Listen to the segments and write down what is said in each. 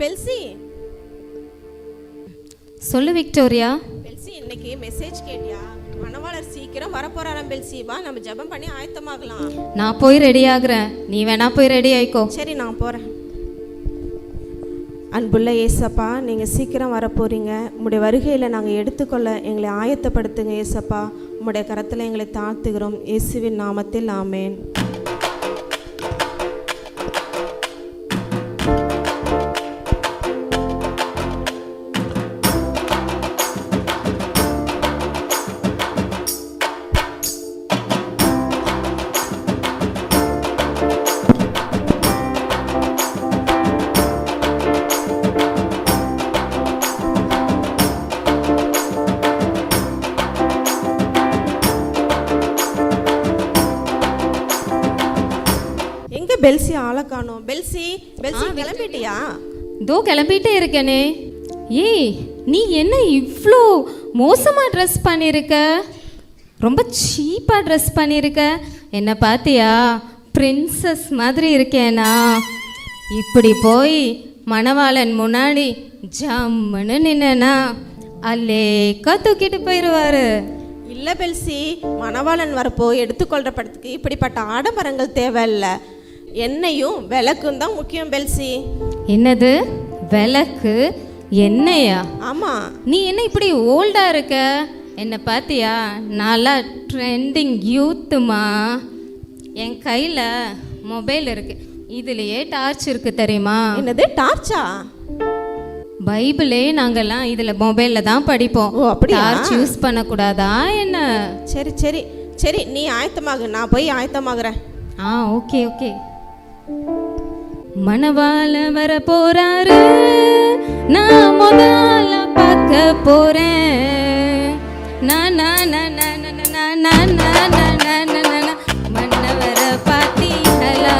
பெல்சி. சொல்லு விக்டோரியா. பெல்சி இன்னைக்கு மெசேஜ் கேட்டியா? மணவாளர் சீக்கிரம் வரப்போறாராம் பெல்சி. வா நம்ம ஜெபம் பண்ணி ஆயத்தமாகலாம். நான் போய் ரெடி ஆகுறேன். நீ வேணா போய் ரெடி ஆயிக்கோ. சரி நான் போகிறேன் அன்புள்ள ஏசப்பா நீங்கள் சீக்கிரம் வரப்போறீங்க. உங்களுடைய வருகையில் நாங்கள் எடுத்துக்கொள்ள எங்களை ஆயத்தப்படுத்துங்க ஏசப்பா உம்முடைய கரத்தில் எங்களை தாழ்த்துகிறோம். இயேசுவின் நாமத்தில் ஆமேன். பெல்சி ஆளை காணோம். பெல்சி பெல்சி கிளம்பிட்டியா? இதோ கிளம்பிட்டே இருக்கேனே. ஏய் நீ என்ன இவ்வளோ மோசமாக ட்ரெஸ் பண்ணியிருக்க ரொம்ப சீப்பாக ட்ரெஸ் பண்ணியிருக்க என்ன பார்த்தியா பிரின்சஸ் மாதிரி இருக்கேனா? இப்படி போய் மணவாளன் முன்னாடி ஜம்முன்னு நின்னேனா? அல்லேக்கா தூக்கிட்டு போயிடுவாரு இல்லை பெல்சி மணவாளன் வரப்போ எடுத்துக்கொள்கிற படத்துக்கு இப்படிப்பட்ட ஆடம்பரங்கள் தேவையில்ல. எண்ணெயும் விளக்கும் தான் முக்கியம் பெல்சி. என்னது? விளக்கு? என்னையா ஆமாம் நீ என்ன இப்படி ஓல்டா இருக்க? என்ன பாத்தியா? நல்லா ட்ரெண்டிங் யூத்துமா? என் கையில் மொபைல் இருக்கு. இதுலயே டார்ச் இருக்கு தெரியுமா? என்னது? டார்ச்சா? பைபிளே நாங்கெல்லாம் இதில் மொபைலில் தான் படிப்போம். ஓ, அப்படியா? டார்ச் யூஸ் பண்ணக்கூடாதா என்ன? சரி சரி. சரி நீ ஆயத்தமாகு. நான் போய் ஆயத்தமாகுறேன். ஆ ஓகே ஓகே. மணவாள வர போறாரு நான் முதல்ல பார்க்க போறேன் நான் நான் நான் நான் நான் நான் நான் நான் நான் நான் நான் மன்னவர பாத்தீங்களா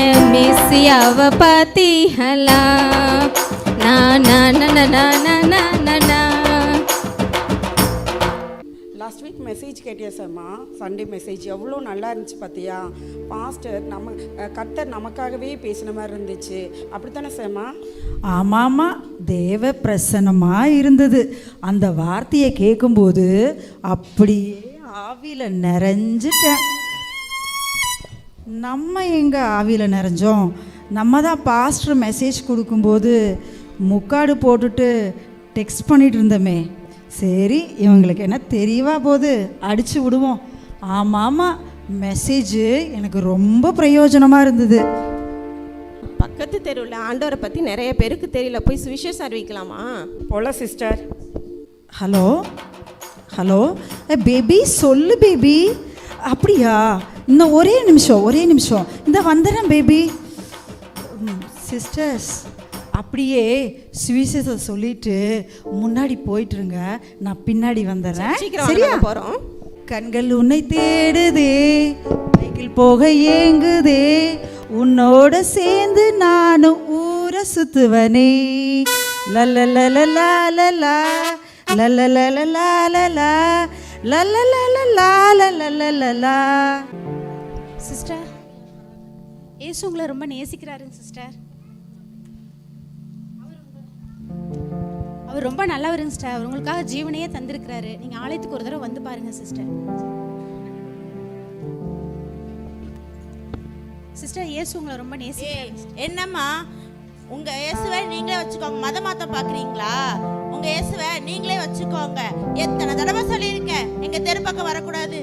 என் மிஸ்ஸியாவ பாத்தீங்களா நான் நான் நான் நான் நான் நான் லாஸ்ட் வீக் மெசேஜ் கேட்டியா சார்மா சண்டே மெசேஜ் எவ்வளோ நல்லா இருந்துச்சு பார்த்தியா பாஸ்டர் நம்ம கர்த்தர் நமக்காகவே பேசின மாதிரி இருந்துச்சு. அப்படித்தானே சார்மா? ஆமாமா தேவ பிரசன்னமாக இருந்தது. அந்த வார்த்தையை கேட்கும்போது அப்படியே ஆவியில் நிறைஞ்சிட்டேன். நம்ம எங்கே ஆவியில் நிறைஞ்சோம்? நம்ம தான் பாஸ்டர் மெசேஜ் கொடுக்கும்போது முக்காடு போட்டுட்டு டெக்ஸ்ட் பண்ணிட்டு இருந்தோமே. சரி இவங்களுக்கு என்ன தெரியவா போது அடிச்சு விடுவோம். ஆமாம் மெசேஜ் எனக்கு ரொம்ப பிரயோஜனமாக இருந்தது. பக்கத்து தெருவில் ஆண்டவரை பற்றி நிறைய பேருக்கு தெரியல. போய் சுவிசேஷம் அறிவிக்கலாமா? போல சிஸ்டர் ஹலோ ஹலோ ஏ பேபி சொல்லு பேபி அப்படியா? இன்னும் ஒரே நிமிஷம் ஒரே நிமிஷம். இந்த வந்துடுறேன் பேபி சிஸ்டர்ஸ் அப்படியே சுவிசேஷம் சொல்லிட்டு முன்னாடி போயிட்டுருங்க நான் பின்னாடி வந்துடுறேன் சரியா போகிறோம் கண்கள் உன்னை தேடுதே பைக்கில் போக ஏங்குதே உன்னோட சேர்ந்து நானும் ஊரை சுத்துவனே லல்லலலலாலலா லல்லலலலாலலா லல்லலலலாலலலலா சிஸ்டர் ஏசு உங்களை ரொம்ப நேசிக்கிறாருங்க சிஸ்டர் அவர் ரொம்ப நல்லவருங்க சிஸ்டர் அவர் உங்களுக்காக ஜீவனையே தந்திருக்கிறாரு. நீங்க ஆலயத்துக்கு ஒரு தடவை வந்து பாருங்க சிஸ்டர் சிஸ்டர் இயேசு உங்களை ரொம்ப நேசிக்கிறாரு என்னம்மா? உங்க இயேசுவை நீங்களே வச்சுக்கோங்க. மத மாத்தம் பாக்குறீங்களா உங்க இயேசுவை நீங்களே வச்சுக்கோங்க. எத்தனை தடவை சொல்லியிருக்கேன். எங்க தெரு பக்கம் வரக்கூடாது.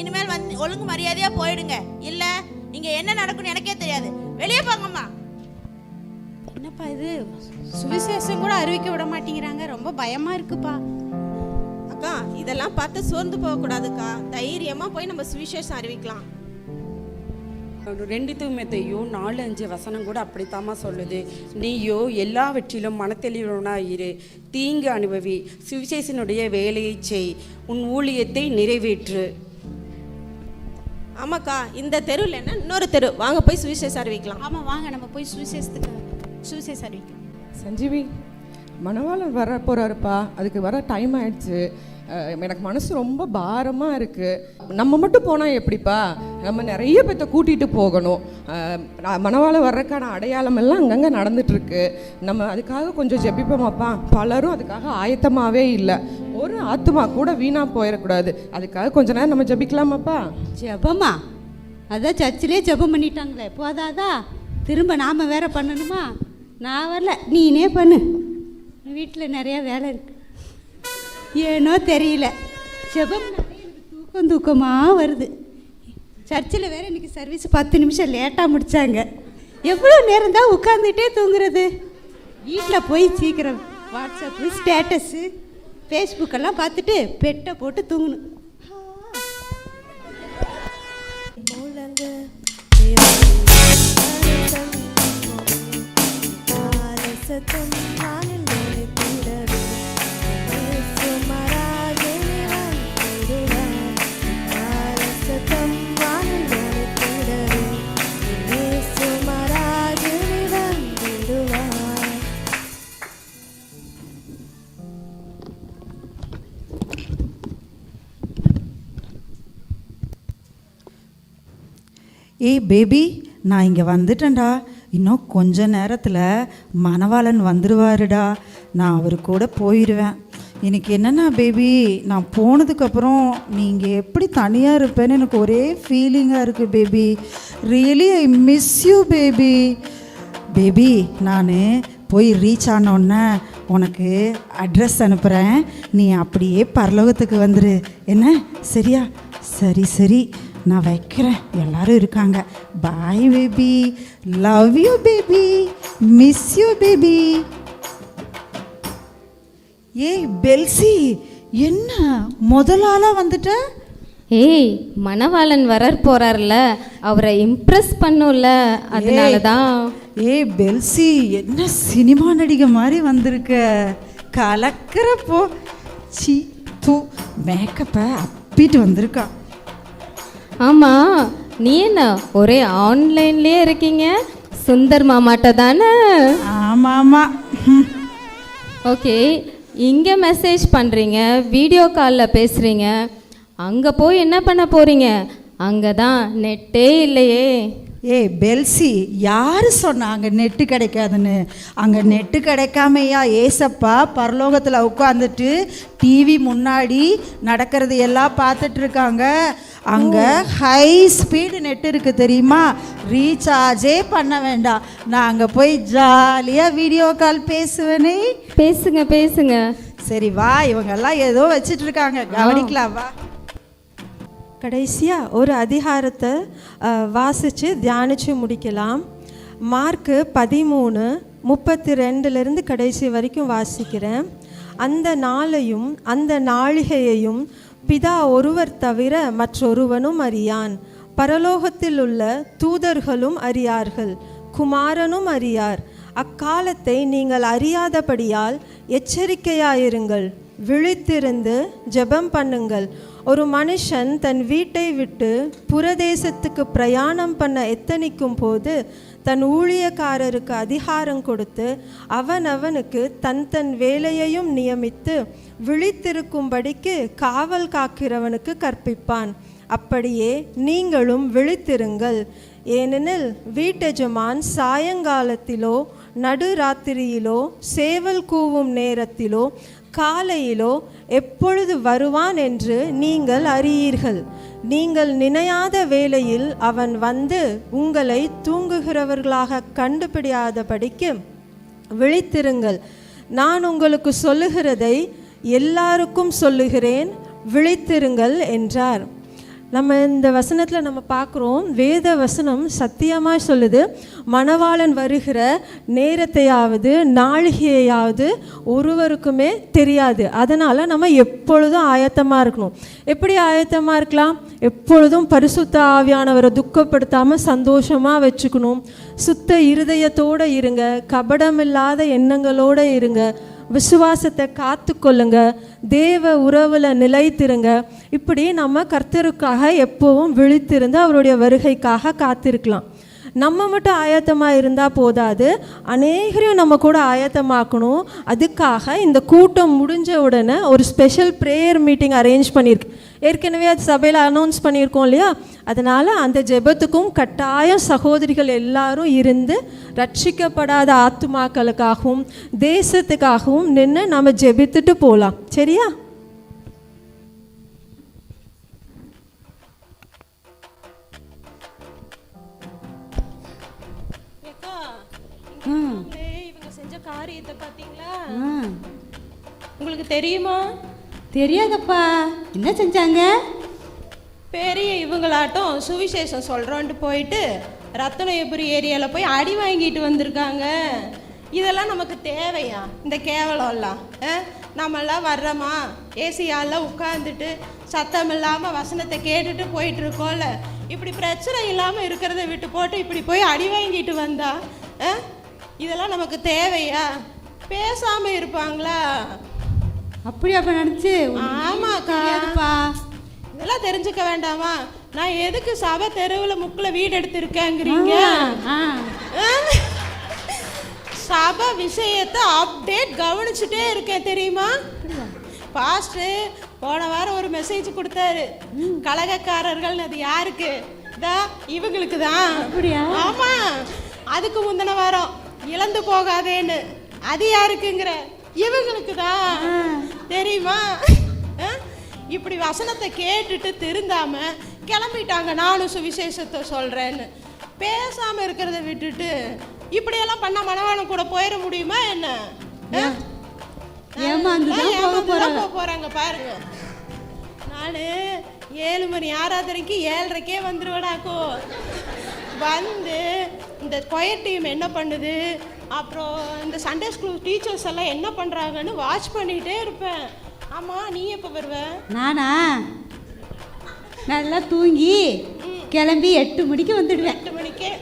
இனிமேல் வந்து ஒழுங்கு மரியாதையா போயிடுங்க. இல்ல இங்க என்ன நடக்கும்னு எனக்கே தெரியாது. வெளியே போங்கம்மா. என்னப்பா இது? சுவிசேஷம் கூட அறிவிக்க விட மாட்டேங்கிறாங்க. ரொம்ப பயமா இருக்குப்பா. அக்கா இதெல்லாம் பார்த்து சோர்ந்து போகக்கூடாதுக்கா. தைரியமாக போய் நம்ம சுவிசேஷம் அறிவிக்கலாம். ரெண்டு தூமத்தையும் நாலு அஞ்சு வசனம் கூட அப்படித்தாம்மா சொல்லுது. நீயோ எல்லாவற்றிலும் மனத்தெளிவனாக இரு. தீங்கு அனுபவி சுவிசேஷனுடைய வேலையை செய். உன் ஊழியத்தை நிறைவேற்று. ஆமாக்கா இந்த தெருவில் என்ன? இன்னொரு தெரு. வாங்க போய் சுவிசேஷம் அறிவிக்கலாம். ஆமா வாங்க நம்ம போய் சுவிசேஷத்துக்கு சுவிசேஷம் அறிவிக்கலாம் சஞ்சீவி மணவாளன் வர போகிறாருப்பா அதுக்கு வர டைம் ஆயிடுச்சு. எனக்கு மனசு ரொம்ப பாரமாக இருக்குது நம்ம மட்டும் போனால் எப்படிப்பா? நம்ம நிறைய பேர்த்த கூட்டிகிட்டு போகணும். மணவாள வர்றதுக்கான அடையாளம் எல்லாம் அங்கங்கே நடந்துட்டுருக்கு. நம்ம அதுக்காக கொஞ்சம் ஜெபிப்போமாப்பா. பலரும் அதுக்காக ஆயத்தமாகவே இல்லை. ஒரு ஆத்துமா கூட வீணாக போயிடக்கூடாது. அதுக்காக கொஞ்ச நேரம் நம்ம ஜெபிக்கலாமாப்பா? ஜெபமா? அதான் சர்ச்சிலே ஜெபம் பண்ணிட்டாங்களே. போதாதா? திரும்ப நாம் வேற பண்ணணுமா? நான் வரல. நீனே பண்ணு. வீட்டில் நிறையா வேலை இருக்கு. ஏனோ தெரியல. செபம் தூக்கம் தூக்கமாக வருது. சர்ச்சில் வேற இன்னைக்கு சர்வீஸ் பத்து நிமிஷம் லேட்டாக முடித்தாங்க எவ்வளோ நேரம் தான் உட்காந்துட்டே தூங்குறது? வீட்டில் போய் சீக்கிரம் வாட்ஸ்அப்பு ஸ்டேட்டஸு ஃபேஸ்புக்கெல்லாம் பார்த்துட்டு பெட்டை போட்டு தூங்கணும். சத்தம் வானில் ஒலித்திடவே. இயேசு மராஜனே வந்திடுவார். சத்தம் வானில் ஒலித்திடவே. இயேசு மராஜனே வந்திடுவார். ஏய் பேபி நான் இங்கே வந்துட்டேன்டா இன்னும் கொஞ்ச நேரத்தில் மணவாளன் வந்துடுவாருடா நான் அவர் கூட போயிடுவேன் எனக்கு என்னென்னா பேபி நான் போனதுக்கப்புறம் நீங்கள் எப்படி தனியாக இருப்பேன்னு எனக்கு ஒரே ஃபீலிங்காக இருக்குது baby really I miss you baby baby நான் போய் ரீச் ஆனோடனே உனக்கு அட்ரஸ் அனுப்புகிறேன் நீ அப்படியே பரலோகத்துக்கு வந்துடு என்ன? சரியா? சரி சரி. நான் வைக்கிறேன். எல்லாரும் இருக்காங்க. Bye baby love you baby miss you baby ஏய் பெல்சி என்ன முதலாளாக வந்துட்ட? ஏய் மணவாளன் வரர் போறார்ல. அவரை இம்ப்ரெஸ் பண்ணும்ல. அதனால தான் ஏய் பெல்சி என்ன சினிமா நடிகை மாதிரி வந்திருக்க? கலக்கிறப்போ. சி தூ மேக்கப்பை அப்பிட்டு வந்திருக்கா. ஆமா நீ என்ன ஒரே ஆன்லைன்லயே இருக்கீங்க? சுந்தர் மாமாட்ட தானே? ஆமாம் ஆமாம். ஓகே இங்கே மெசேஜ் பண்ணுறீங்க வீடியோ காலில் பேசுகிறீங்க அங்கே போய் என்ன பண்ண போகிறீங்க அங்கே தான் நெட்டே இல்லையே. ஏய் பெல்சி யார் சொன்னா அங்கே நெட்டு கிடைக்காதுன்னு? அங்கே நெட்டு கிடைக்காமையா ஏசப்பா பரலோகத்தில் உட்காந்துட்டு டிவி முன்னாடி நடக்கிறது எல்லாம் பார்த்துட்டு இருக்காங்க. அங்கே ஹை ஸ்பீடு நெட் இருக்குது தெரியுமா? ரீசார்ஜே பண்ண வேண்டாம். நான் அங்கே போய் ஜாலியாக வீடியோ கால் பேசுவேனே. பேசுங்க பேசுங்க. சரி வா. இவங்கெல்லாம் ஏதோ வச்சிட்டு இருக்காங்க. கவனிக்கலாம் வா. கடைசியாக ஒரு அதிகாரத்தை வாசித்து தியானித்து முடிக்கலாம். மார்க்கு பதிமூணு முப்பத்தி ரெண்டுலேருந்து கடைசி வரைக்கும் வாசிக்கிறேன். அந்த நாளையும் அந்த நாழிகையையும் பிதா ஒருவர் தவிர மற்றொருவனும் அறியான். பரலோகத்தில் உள்ள தூதர்களும் அறியார்கள் குமாரனும் அறியார். அக்காலத்தை நீங்கள் அறியாதபடியால் எச்சரிக்கையாயிருங்கள் விழித்திருந்து ஜெபம் பண்ணுங்கள். ஒரு மனுஷன் தன் வீட்டை விட்டு புறதேசத்துக்கு பிரயாணம் பண்ண எத்தனிக்கும் போது தன் ஊழியக்காரருக்கு அதிகாரம் கொடுத்து அவன் அவனுக்கு தன் தன் வேலையையும் நியமித்து விழித்திருக்கும்படிக்கு காவல் காக்கிறவனுக்கு கற்பிப்பான். அப்படியே நீங்களும் விழித்திருங்கள். ஏனெனில் வீட்டெஜமான் சாயங்காலத்திலோ நடுராத்திரியிலோ சேவல் கூவும் நேரத்திலோ காலையிலோ எப்பொழுது வருவான் என்று நீங்கள் அறியீர்கள். நீங்கள் நினையாத வேளையில் அவன் வந்து உங்களை தூங்குகிறவர்களாக கண்டுபிடியாதபடிக்கு விழித்திருங்கள். நான் உங்களுக்கு சொல்லுகிறதை எல்லாருக்கும் சொல்லுகிறேன் விழித்திருங்கள் என்றார். நம்ம இந்த வசனத்தில் நம்ம பார்க்குறோம் வேத வசனம் சத்தியமாக சொல்லுது மணவாளன் வருகிற நேரத்தையாவது நாழிகையாவது ஒருவருக்குமே தெரியாது. அதனால் நம்ம எப்பொழுதும் ஆயத்தமாக இருக்கணும். எப்படி ஆயத்தமாக இருக்கலாம்? எப்பொழுதும் பரிசுத்த ஆவியானவரை துக்கப்படுத்தாமல் சந்தோஷமாக வச்சுக்கணும். சுத்த இருதயத்தோடு இருங்க கபடமில்லாத எண்ணங்களோடு இருங்க. விசுவாசத்தை காத்துக்கொள்ளுங்க. தேவ உறவில் நிலைத்திருங்க. இப்படி நம்ம கர்த்தருக்காக எப்போவும் விழித்திருந்து அவருடைய வருகைக்காக காத்திருக்கலாம். நம்ம மட்டும் ஆயத்தமாக இருந்தால் போதாது. அநேகரையும் நம்ம கூட ஆயத்தமாக்கணும். அதுக்காக இந்த கூட்டம் முடிஞ்ச உடனே ஒரு ஸ்பெஷல் ப்ரேயர் மீட்டிங் அரேஞ்ச் பண்ணியிருக்கு ஏற்கனவே அது சபையில் அனௌன்ஸ் பண்ணியிருக்கோம் இல்லையா? அதனால் அந்த ஜெபத்துக்கும் கட்டாயம் சகோதரிகள் எல்லாரும் இருந்து ரட்சிக்கப்படாத ஆத்துமாக்களுக்காகவும் தேசத்துக்காகவும் நின்று நம்ம ஜெபித்துட்டு போகலாம் சரியா? இவங்க செஞ்ச காரியத்தை பார்த்தீங்களா உங்களுக்கு தெரியுமா? தெரியாதப்பா. என்ன செஞ்சாங்க? பெரிய இவங்களாட்டம் சுவிசேஷம் சொல்கிறோன்ட்டு போயிட்டு ரத்தனயபுரி ஏரியாவில் போய் அடி வாங்கிட்டு வந்திருக்காங்க. இதெல்லாம் நமக்கு தேவையா? இந்த கேவலம்லாம் ஆ? நம்மெல்லாம் வர்றோமா? ஏசி உட்காந்துட்டு சத்தம் இல்லாமல் வசனத்தை கேட்டுட்டு போயிட்டு இருக்கோம்ல இப்படி பிரச்சனை இல்லாமல் இருக்கிறத விட்டு போட்டு இப்படி போய் அடி வாங்கிட்டு வந்தா ஆ? இதெல்லாம் நமக்கு தேவையா? பேசாமல் இருப்பாங்களா? அப்படியாப்பா நினச்சி ஆமாக்கா. இதெல்லாம் தெரிஞ்சுக்க வேண்டாமா? நான் எதுக்கு சபை தெருவில் முக்கில் வீடு எடுத்திருக்கேங்கிறீங்க? சபை விஷயத்தை அப்டேட் கவனிச்சுட்டே இருக்கேன் தெரியுமா? பாஸ்டர் போன வாரம் ஒரு மெசேஜ் கொடுத்தாரு. கலகக்காரர்கள் அது யாருக்கு? இதா இவங்களுக்கு தான். அப்படியா? ஆமா. அதுக்கு முந்தின வாரம் இழந்து போகாதேன்னு. அது யாருக்குங்கிற? இவங்களுக்கு தான் தெரியுமா? இப்படி வசனத்தை கேட்டுட்டு திருந்தாம கிளம்பிட்டாங்க. நானும் சுவிசேஷத்தை சொல்றேன்னு. பேசாம இருக்கிறத விட்டுட்டு இப்படியெல்லாம் பண்ண மனவாளம் கூட போயிட முடியுமா என்ன? ஏமாந்து தான் போக ஏமாந்து தான் போறாங்க. போக போறாங்க பாருங்க. நான் ஏழு மணி ஆராதனைக்கு ஏழரைக்கே வந்துருவேடாக்கோ வந்து இந்த கொயர் டீம் என்ன பண்ணுது? அப்புறம் இந்த சண்டே ஸ்கூல் டீச்சர்ஸ் எல்லாம் என்ன பண்ணுறாங்கன்னு வாட்ச் பண்ணிகிட்டே இருப்பேன். ஆமாம் நீ எப்போ வருவ? நானா? நல்லா தூங்கி கிளம்பி எட்டு மணிக்கு வந்துடுவேன். எட்டு மணிக்கே.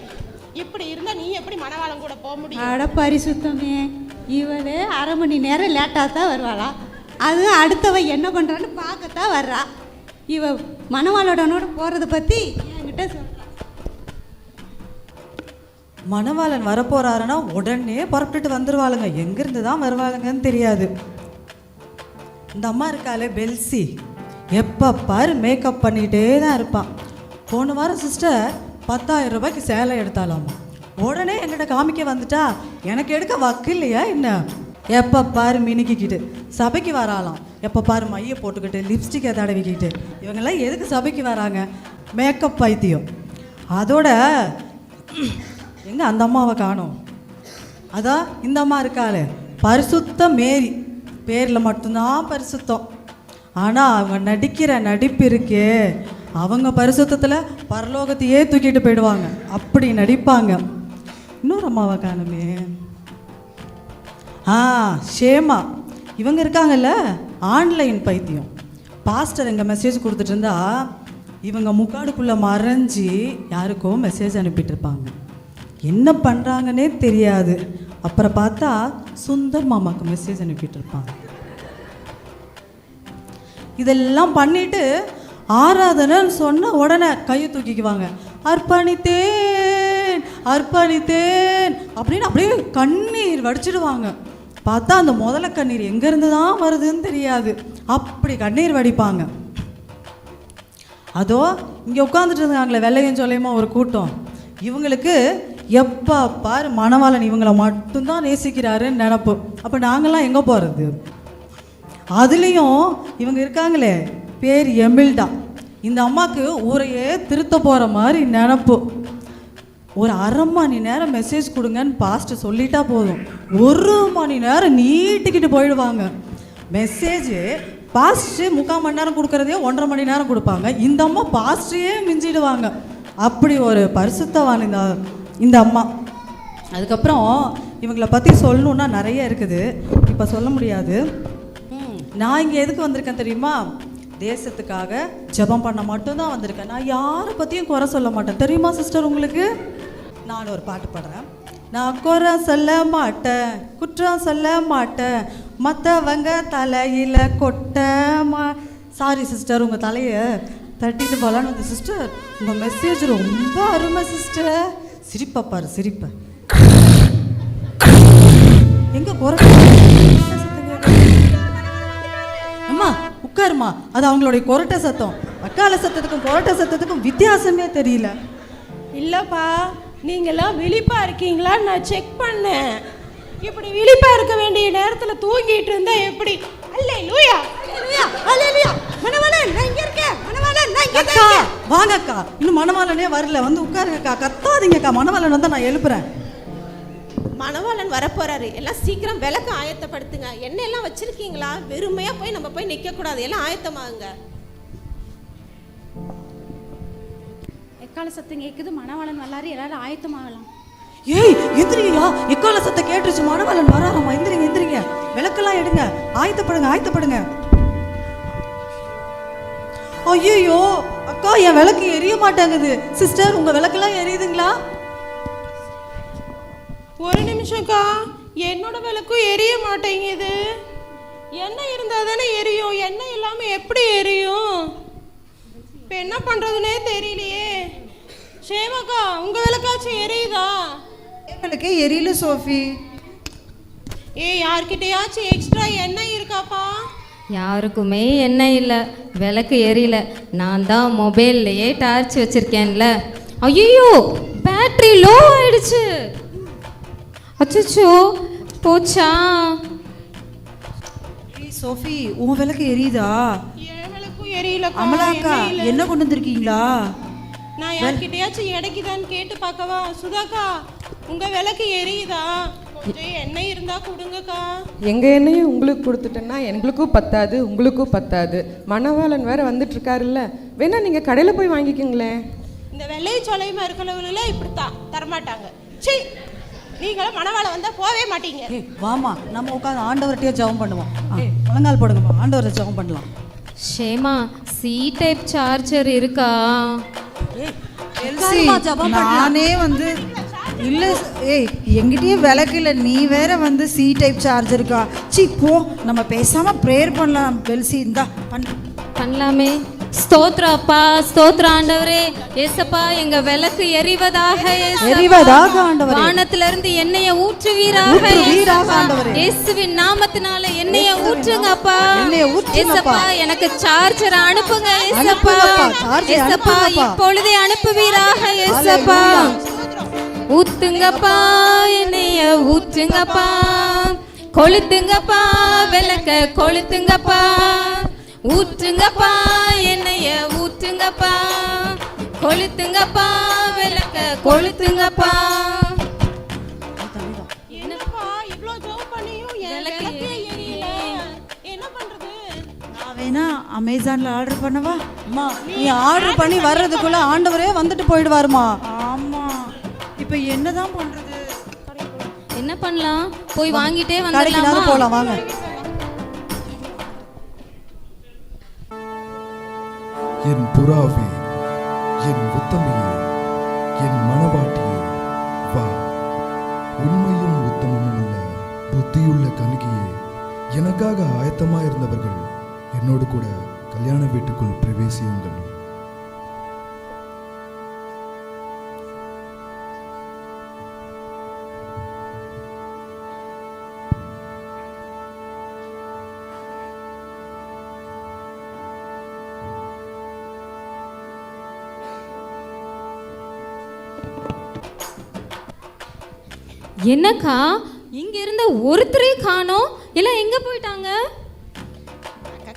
இப்படி இருந்தால் நீ எப்படி மணவாளம் கூட போக முடியும்? அட பரிசுத்தமே. இவளே அரை மணி நேரம் லேட்டாக தான் வருவாளா? அதுவும் அடுத்தவ என்ன பண்ணுறான்னு பார்க்கத்தான் வர்றா. இவ மணவாளோடனோட போகிறத பற்றி என்கிட்ட சொல்றா. மணவாளன் வரப்போறாருன்னா உடனே புறப்பட்டுட்டு வந்துருவாளுங்க. எங்கேருந்து தான் வருவாளுங்கன்னு தெரியாது. இந்த அம்மா இருக்காளே பெல்சி. எப்போ பாரு மேக்கப் பண்ணிகிட்டே தான் இருப்பான் போன வாரம் சிஸ்டர் பத்தாயிரம் ரூபாய்க்கு சேலை எடுத்தாலாமா உடனே என்கிட்ட காமிக்க வந்துட்டா எனக்கு எடுக்க வக்கு இல்லையா என்ன? எப்போ பாரு மினுக்கிக்கிட்டு. சபைக்கு வராலாம் எப்போ பாரு மைய போட்டுக்கிட்டு லிப்ஸ்டிக்கை தடவிக்கிட்டு. இவங்கெல்லாம் எதுக்கு சபைக்கு வராங்க? மேக்கப் பைத்தியம். அதோட எங்கே அந்த அம்மாவை காணோம்? அதான் இந்த அம்மா இருக்காளே. பரிசுத்த மேரி. பேரில் மட்டும்தான் பரிசுத்தம். ஆனால் அவங்க நடிக்கிற நடிப்பு இருக்கே. அவங்க பரிசுத்தத்தில் பரலோகத்தையே தூக்கிட்டு போயிடுவாங்க. அப்படி நடிப்பாங்க. இன்னொரு அம்மாவை காணுமே. ஆ ஷேமா. இவங்க இருக்காங்கல்ல? ஆன்லைன் பைத்தியம். பாஸ்டர் எங்கள் மெசேஜ் கொடுத்துட்டு இருந்தா இவங்க முக்காடுக்குள்ளே மறைஞ்சி யாருக்கோ மெசேஜ் அனுப்பிட்டு இருப்பாங்க. என்ன பண்ணுறாங்கன்னே தெரியாது. அப்புறம் பார்த்தா சுந்தர் மாமாவுக்கு மெசேஜ் அனுப்பிட்டுருப்பாங்க. இதெல்லாம் பண்ணிட்டு ஆராதனைன்னு சொன்ன உடனே கையை தூக்கிக்குவாங்க. அர்ப்பணித்தேன் அர்ப்பணித்தேன் அப்படின்னு அப்படியே கண்ணீர் வடிச்சிடுவாங்க. பார்த்தா அந்த முதல கண்ணீர் எங்கேருந்து தான் வருதுன்னு தெரியாது. அப்படி கண்ணீர் வடிப்பாங்க. அதோ இங்கே உட்காந்துட்டு இருந்தாங்களே வெள்ளையன் சொல்லியுமா ஒரு கூட்டம். இவங்களுக்கு எப்போ பாரு மணவாளன் இவங்களை மட்டும்தான் நேசிக்கிறாருன்னு நினப்பு. அப்போ நாங்கள்லாம் எங்கே போகிறது அதுலேயும் இவங்க இருக்காங்களே பேர் எமில்டா. இந்த அம்மாவுக்கு ஊரையே திருத்த போகிற மாதிரி நினப்பு. ஒரு அரை மணி நேரம் மெசேஜ் கொடுங்கன்னு பாஸ்ட்டு சொல்லிட்டா போதும். ஒரு மணி நேரம் நீட்டிக்கிட்டு போயிடுவாங்க. மெசேஜு பாஸ்ட்டு முக்கால் மணி நேரம் கொடுக்குறதே ஒன்றரை மணி நேரம் கொடுப்பாங்க. இந்த அம்மா பாஸ்ட்டையே மிஞ்சிடுவாங்க. அப்படி ஒரு பரிசுத்தவான் இந்த இந்த அம்மா. அதுக்கப்புறம் இவங்களை பற்றி சொல்லணுன்னா நிறைய இருக்குது. இப்போ சொல்ல முடியாது. நான் இங்கே எதுக்கு வந்திருக்கேன் தெரியுமா? தேசத்துக்காக ஜெபம் பண்ண மட்டும்தான் வந்திருக்கேன். நான் யாரை பற்றியும் குறை சொல்ல மாட்டேன். தெரியுமா சிஸ்டர் உங்களுக்கு? நான் ஒரு பாட்டு பாடுறேன். நான் குறை சொல்ல மாட்டேன். குற்றம் சொல்ல மாட்டேன். மற்றவங்க தலையில் கொட்ட மா. சாரி சிஸ்டர் உங்கள் தலையை தட்டிட்டு போகலான்னு வந்து சிஸ்டர் உங்கள் மெசேஜ் ரொம்ப அருமை சிஸ்டர் சிரிப்பா பாரு சிரிப்ப. எங்க குரட்டை அம்மா உட்காருமா அது அவங்களுடைய கொரட்டை சத்தம். அக்கால சத்தத்துக்கும் கொரட்டை சத்தத்துக்கும் வித்தியாசமே தெரியல. இல்லைப்பா நீங்களாம் விழிப்பா இருக்கீங்களான்னு நான் செக் பண்ணேன். இப்படி விழிப்பா இருக்க வேண்டிய நேரத்தில் தூங்கிட்டு இருந்தா எப்படி? அல்லே லூயா மணவாளன் நான் இங்க இருக்கேன். மணவாளன் நான் இங்க அக்கா வாங்க அக்கா இன்னும் மணவாளனே வரல. வந்து உட்காருங்க அக்கா கத்தாதீங்கக்கா. மணவாளன் வந்தா நான் எழுப்புறேன். மணவாளன் வரப்போறாரு. எல்லாம் சீக்கிரம் விளக்கு ஆயத்தப்படுத்துங்க. எண்ணெய் எல்லாம் வச்சிருக்கீங்களா? வெறுமையா போய் நம்ம போய் நிக்க கூடாது எல்லாம் ஆயத்தமாகுங்க. எக்கால சத்தம் கேட்குது மணவாளன் வல்லாரு எல்லாரும் ஆயத்தமாகலாம். ஏய் எந்திரிங்கயா எக்கால சத்தம் கேட்டுருச்சு? மணவாளன் வராராமா? எந்திரிங்க எந்திரிங்க. விளக்கெல்லாம் எடுங்க. ஆயத்தப்படுங்க ஆயத்தப்படுங்க. ஐயோ அக்கா என் விளக்கு எரிய மாட்டேங்குது. சிஸ்டர் உங்க விளக்கெல்லாம் எரியுதுங்களா? ஒரு நிமிஷம்க்கா என்னோட விளக்கும் எரிய மாட்டேங்குது. எண்ணெய் இருந்தால் தானே எரியும் எண்ணெய் இல்லாமல் எப்படி எரியும்? இப்போ என்ன பண்ணுறதுனே தெரியலையே. ஷேமாக்கா உங்கள் விளக்காச்சும் எரியுதா? எங்களுக்கே எரியல சோஃபி. ஏ யார்கிட்டயாச்சும் எக்ஸ்ட்ரா எண்ணெய் இருக்காப்பா? யாருக்குமே எண்ணெய் இல்லை. விளக்கு எரியல. நான் தான் மொபைல்லையே டார்ச் வச்சிருக்கேன்ல. ஐயோ பேட்டரி லோ ஆயிடுச்சு. அச்சச்சோ போச்சா? சோஃபி உன் விளக்கு எரியுதா? என் விளக்கும் எரியலக்கா அமலாக்கா. என்ன கொண்டு வந்திருக்கீங்களா? நான் யார்கிட்டயாச்சும் இடைக்குதான்னு கேட்டு பார்க்கவா? சுதாக்கா உங்க விளக்கு எரியுதா? கொஞ்சம் எண்ணெய் இருந்தா கொடுங்கக்கா. எங்கள் எண்ணெயும் உங்களுக்கு கொடுத்துட்டேன்னா எங்களுக்கும் பத்தாது உங்களுக்கும் பத்தாது. மணவாளன் வேற வந்துட்டு இருக்காருல்ல வேணா நீங்கள் கடையில் போய் வாங்கிக்கோங்களேன். இந்த வெள்ளை சொலையுமா இருக்கிறவங்கள இப்படித்தான். தரமாட்டாங்க. சீ நீங்களும் மணவாள வந்தா போவே மாட்டீங்க. ஏய் வாமா நம்ம உட்காந்து ஆண்டவர்கிட்டயே ஜெபம் பண்ணுவோம். ஆ, முழங்கால் போடுங்கம்மா. ஆண்டவரை ஜெபம் பண்ணலாம். ஷேமா சி டைப் சார்ஜர் இருக்கா? எல்சி, நானே வந்து இல்ல ஏய் எங்கிட்டயே விளக்கு இல்லை. நீ வேற வந்து சி டைப் சார்ஜருக்கா சி போ. நம்ம பேசாம ப்ரேயர் பண்ணலாம் பெல்சி. இந்தா பண்ணு. பண்ணலாமே. ஸ்தோத்ர அப்பா ஸ்தோத்ர ஆண்டவரே. ஏசப்பா எங்க விளக்கு எரிவதாக. எரிவதாக ஆண்டவரே. வானத்துல இருந்து எண்ணெய ஊற்றுவீராக. இயேசுவின் நாமத்தினால எண்ணெய ஊற்றுங்க அப்பா. ஏசப்பா எனக்கு சார்ஜர் அனுப்புங்க ஏசப்பா. ஏசப்பா. இப்பொழுதே அனுப்புவீராக ஏசப்பா. ஊத்துங்கப்பா எண்ணெய ஊற்றுங்கப்பா கொளுத்துங்கப்பா விளக்க கொளுத்துங்கப்பா. ஊற்றுங்கப்பா எண்ணெய ஊற்றுங்கப்பா கொளுத்துங்கப்பா விளக்க கொளுத்துங்கப்பா. என்னப்பா இவ்ளோ ஜோம் பண்ணியும் விளக்கு எரியல. என்ன பண்றது? நான் வேணா அமேசான்ல ஆர்டர் பண்ணவா? அம்மா நீ ஆர்டர் பண்ணி வர்றதுக்குள்ள ஆண்டவரே வந்துட்டு போயிடுவாருமா. இப்போ என்னதான் பண்றது? என்ன பண்ணலாம்? போய் வாங்கிட்டே கடைக்கு வந்துடலாமா? போலாம் வாங்க. என் புறாவே என் உத்தமையே என் மனவாட்டியே வா. உண்மையும் உத்தமமும் உள்ள புத்தியுள்ள கணிகையே எனக்காக ஆயத்தமாயிருந்தவர்கள் என்னோடு கூட கல்யாண வீட்டுக்குள் பிரவேசியுங்கள். என்னக்கா இங்க இருந்த ஒருத்தரே காணோம். எல்லாம் எங்க போயிட்டாங்க?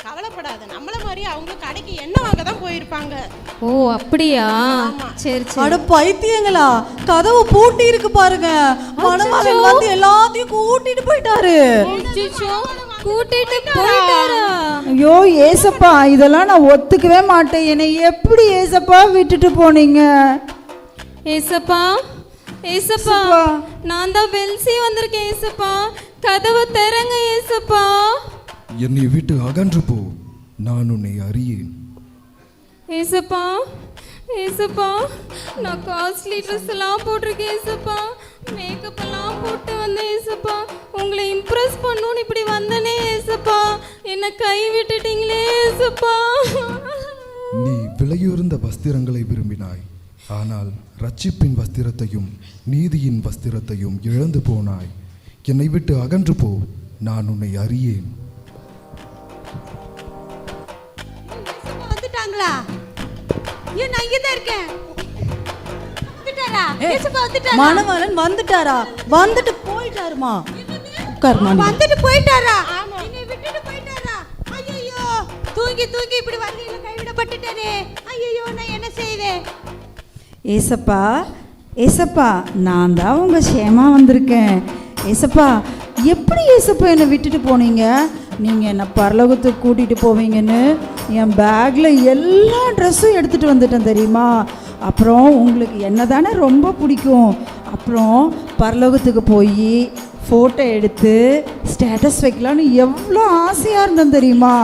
கவலைப்படாத. நம்மள மாதிரி அவங்க கடைக்கு எண்ணெய் வாங்க தான் போயிருப்பாங்க. ஓ அப்படியா? சரி சரி. அட பைத்தியங்களா கதவு பூட்டி இருக்கு பாருங்க. மணவாளன் வந்து எல்லாத்தையும் கூட்டிட்டு போயிட்டாரு. கூட்டிட்டு போயிட்டாரா? ஐயோ ஏசப்பா இதெல்லாம் நான் ஒத்துக்கவே மாட்டேன். என்னை எப்படி ஏசப்பா விட்டுட்டு போனீங்க? ஏசப்பா ஏசப்பா. நான் தான் வெல்சி வந்திருக்கேன் ஏசப்பா. கதவை திறங்க ஏசப்பா. என்னை விட்டு அகன்று போ. நான் உன்னை அறியேன். ஏசப்பா ஏசப்பா. நான் காஸ்ட்லி ட்ரெஸ் எல்லாம் போட்டிருக்கேன் ஏசப்பா. மேக்கப் எல்லாம் போட்டு வந்தேன் ஏசப்பா. உங்களை இம்ப்ரெஸ் பண்ணணும்னு இப்படி வந்தனே ஏசப்பா. என்னை கை விட்டுட்டீங்களே ஏசப்பா. நீ விலையுறந்த வஸ்திரங்களை விரும்பினாய். ஆனால் ரட்சிப்பின் வஸ்திரத்தையும் நீதியின் வஸ்திரத்தையும் இழந்து போனாய். என்னை விட்டு அகன்று போ நான் உன்னை அறியேன். வந்துட்டாங்களா? ஐயோ நான் இங்கே தான் இருக்கேன் மணவாளன் வந்துட்டாரா? வந்துட்டு போயிட்டாருமா? உட்காருமா. வந்துட்டு போயிட்டாரா? என்னை விட்டுட்டு போயிட்டாரா? ஐயோ தூங்கி தூங்கி இப்படி வண்டியில கைவிடப்பட்டுட்டேனே. ஐயோ நான் என்ன செய்தேன் ஏசப்பா ஏசப்பா நான் தான் உங்கள் ஷேமா வந்திருக்கேன். ஏசப்பா எப்படி ஏசப்பா என்னை விட்டுட்டு போனீங்க? நீங்கள் என்னை பரலோகத்துக்கு கூட்டிகிட்டு போவீங்கன்னு என் பேக்கில் எல்லா ட்ரெஸ்ஸும் எடுத்துகிட்டு வந்துட்டேன் தெரியுமா? அப்புறம் உங்களுக்கு என்ன தானே ரொம்ப பிடிக்கும்? அப்புறம் பரலோகத்துக்கு போய் ஃபோட்டோ எடுத்து ஸ்டேட்டஸ் வைக்கலான்னு எவ்வளோ ஆசையாக இருந்தேன் தெரியுமா?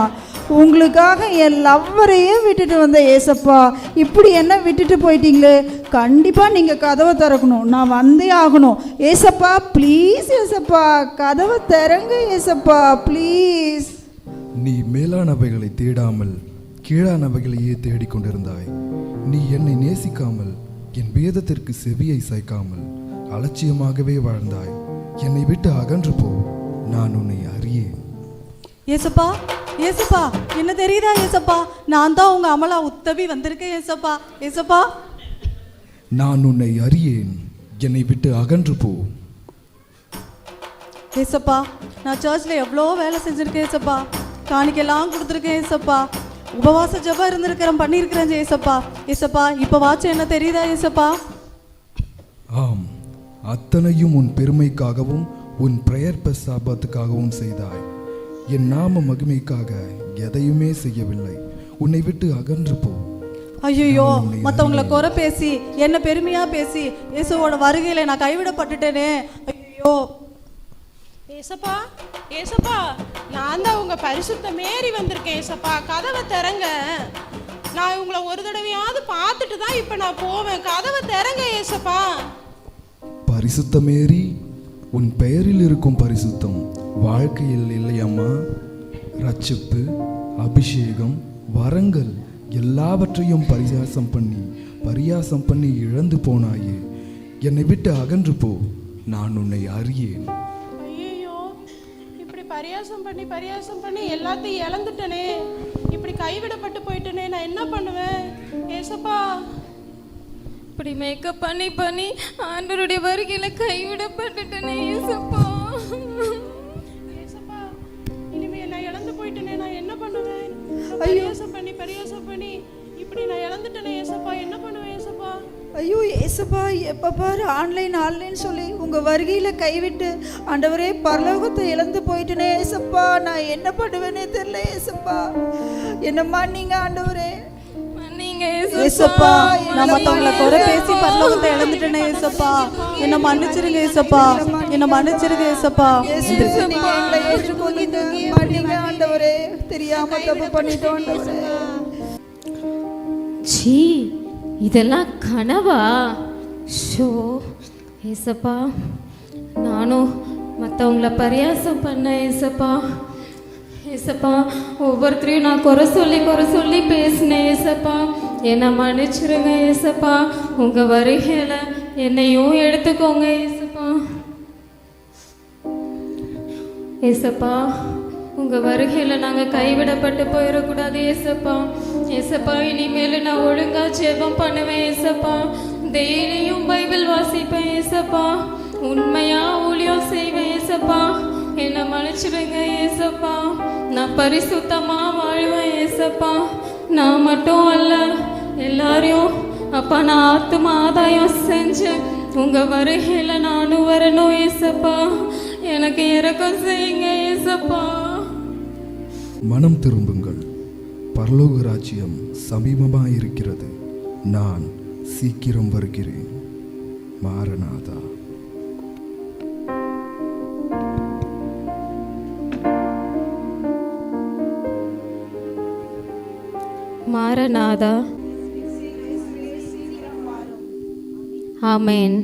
உங்களுக்காக என் லவ்வரையே விட்டுட்டு வந்த ஏசப்பா. இப்படி என்ன விட்டுட்டு போயிட்டீங்களே? கண்டிப்பாக நீங்கள் கதவை திறக்கணும். நான் வந்தே ஆகணும். ஏசப்பா ப்ளீஸ் ஏசப்பா கதவை திறங்க ஏசப்பா ப்ளீஸ் நீ மேலானவைகளை தேடாமல் கீழானவைகளையே தேடிக்கொண்டிருந்தாய். நீ என்னை நேசிக்காமல் என் வேதத்திற்கு செவியை சாய்க்காமல் அலட்சியமாகவே வாழ்ந்தாய். என்னை விட்டு அகன்று போ. நான் உன்னை அறியேன். ஏசப்பா ஏசப்பா என்ன தெரியுதா ஏசப்பா நான் தான் உங்க அமலா உத்தவி வந்திருக்கேன் ஏசப்பா ஏசப்பா நான் உன்னை அறியேன். என்னை விட்டு அகன்று போ. ஏசப்பா நான் சர்ச்சில் எவ்வளோ வேலை செஞ்சுருக்கேன் ஏசப்பா காணிக்கெல்லாம் கொடுத்துருக்கேன் ஏசப்பா உபவாச ஜெபம் இருந்திருக்கிறேன் பண்ணியிருக்கிறேன் ஏசப்பா ஏசப்பா இப்போ வாட்ச் என்ன தெரியுதா ஏசப்பா ஆம் அத்தனையும் உன் பெருமைக்காகவும் உன் பிரயர் பிரசாபத்துக்காகவும் செய்தாய். என் நாம மகிமைக்காக எதையுமே செய்யவில்லை. உன்னை விட்டு அகன்று போ. ஐயோ மற்றவங்களை. குறை பேசி என்ன பெருமையா பேசி இயேசுவோட வருகையில நான் கைவிடப்பட்டுட்டேனே. ஐயோ ஏசப்பா ஏசப்பா நான் தான் உங்க பரிசுத்த மேரி வந்திருக்கேன் ஏசப்பா. கதவை திறங்க. நான் உங்களை ஒரு தடவையாவது பார்த்துட்டு தான் இப்போ நான் போவேன். கதவை திறங்க ஏசப்பா. பரிசுத்த மேரி உன் பெயரில் இருக்கும் பரிசுத்தம் வாழ்க்கையில் இல்லையம்மா ரட்சிப்பு அபிஷேகம் வரங்கள் எல்லாவற்றையும் பரியாசம் பண்ணி பரியாசம் பண்ணி இழந்து போனாயே. என்னை விட்டு அகன்று போ நான் உன்னை அறியேன். ஐயோ இப்படி பரியாசம் பண்ணி பரியாசம் பண்ணி எல்லாத்தையும் இழந்துட்டனே. இப்படி கைவிடப்பட்டு போயிட்டனே நான் என்ன பண்ணுவேன்? ஏசப்பா. இப்படி மேக்கப் பண்ணி பண்ணி ஆண்டவருடைய வருகையில கைவிடப்பட்டுட்டேனே ஏசப்பா ஏசப்பா இனிமே நான் இழந்து போயிட்டனே நான் என்ன பண்ணுவேன்? பரியாசம் பண்ணி பரியாசம் பண்ணி இப்படி நான் இழந்துட்டனே ஏசப்பா என்ன பண்ணுவேன் ஏசப்பா ஐயோ ஏசப்பா எப்போ பாரு ஆன்லைன் ஆன்லைன் சொல்லி உங்கள் வருகையில் கைவிட்டு ஆண்டவரே பரலோகத்தை இழந்து போயிட்டேனே ஏசப்பா நான் என்ன பண்ணுவேனே தெரியல ஏசப்பா என்னம்மா நீங்கள் ஆண்டவரே. ஏசப்பா நான் மற்றவங்களை குறை பேசி பரலோகத்தை இழந்துட்டேனே ஏசப்பா. என்ன மன்னிச்சிருங்க ஏசப்பா. என்ன மன்னிச்சிருங்க ஏசப்பா. தெரியாம தப்பு பண்ணிட்டோம் ஜி ச்சீ இதெல்லாம் கனவா? ஷோ ஏசப்பா நானும் மற்றவங்கள பரியாசம் பண்ணேன் ஏசப்பா. ஏசப்பா ஒவ்வொருத்தரையும் நான் குறை சொல்லி குறை சொல்லி பேசினேன் ஏசப்பா. என்னை மன்னிச்சிருங்க ஏசப்பா. உங்கள் வருகையில் என்னையும் எடுத்துக்கோங்க ஏசப்பா. ஏசப்பா உங்க வருகையில நாங்க கைவிடப்பட்டு போயிடக்கூடாது ஏசப்பா. ஏசப்பா இனிமேல் நான் ஒழுங்கா ஜெபம் பண்ணுவேன் ஏசப்பா. டெய்லியும் பைபிள் வாசிப்பேன் ஏசப்பா. உண்மையா ஊழியம் செய்வேன் ஏசப்பா. என்னை மன்னிச்சிடுங்க ஏசப்பா. நான் பரிசுத்தமா வாழ்வேன் ஏசப்பா. நான் மட்டும் அல்ல எல்லாரையும் அப்பா நான் ஆத்தும ஆதாயம் செஞ்சு உங்க வருகையில நானும் வரணும் ஏசப்பா. எனக்கு இறக்கம் செய்யுங்க ஏசப்பா. மனம் திரும்புங்கள். பரலோக ராஜ்யம் சமீபமாக இருக்கிறது நான் சீக்கிரம் வருகிறேன். மாரநாதா. மாரநாதா ஆமென்